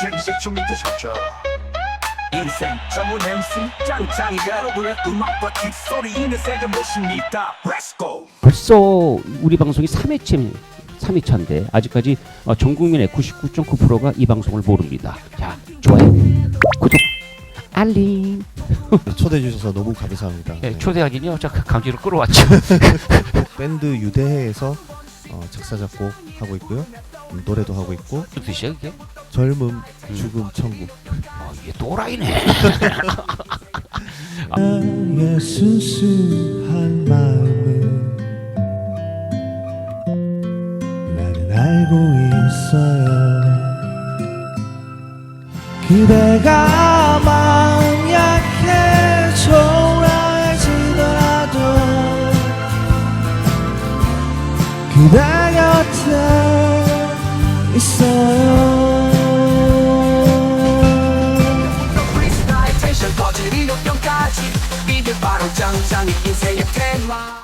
질색 좀 믿으셨죠 인생 전문 MC 짱짱이가 여러분의 음악과 뒷소리 인생을 모십니다 Let's go 벌써 우리 방송이 3회째 3회차인데 아직까지 어, 전 국민의 99.9%가 이 방송을 모릅니다. 자, 좋아요, 구독, 알림. 초대해 주셔서 너무 감사합니다. 네, 네. 초대하긴요. 자, 강제로 끌어왔죠. 밴드 유대해에서 어, 작사 작곡 하고 있고요. 음, 노래도 하고 있고 무슨 뜻이야 이게? 젊음 죽음 천국. 어, 이게 또라이네. 나의 순수한 마음은 나는 알고 있어요. 그대가 마음 약해 초라해지더라도 그대 곁에 있어요. 바로 짱짱이 인생의 테마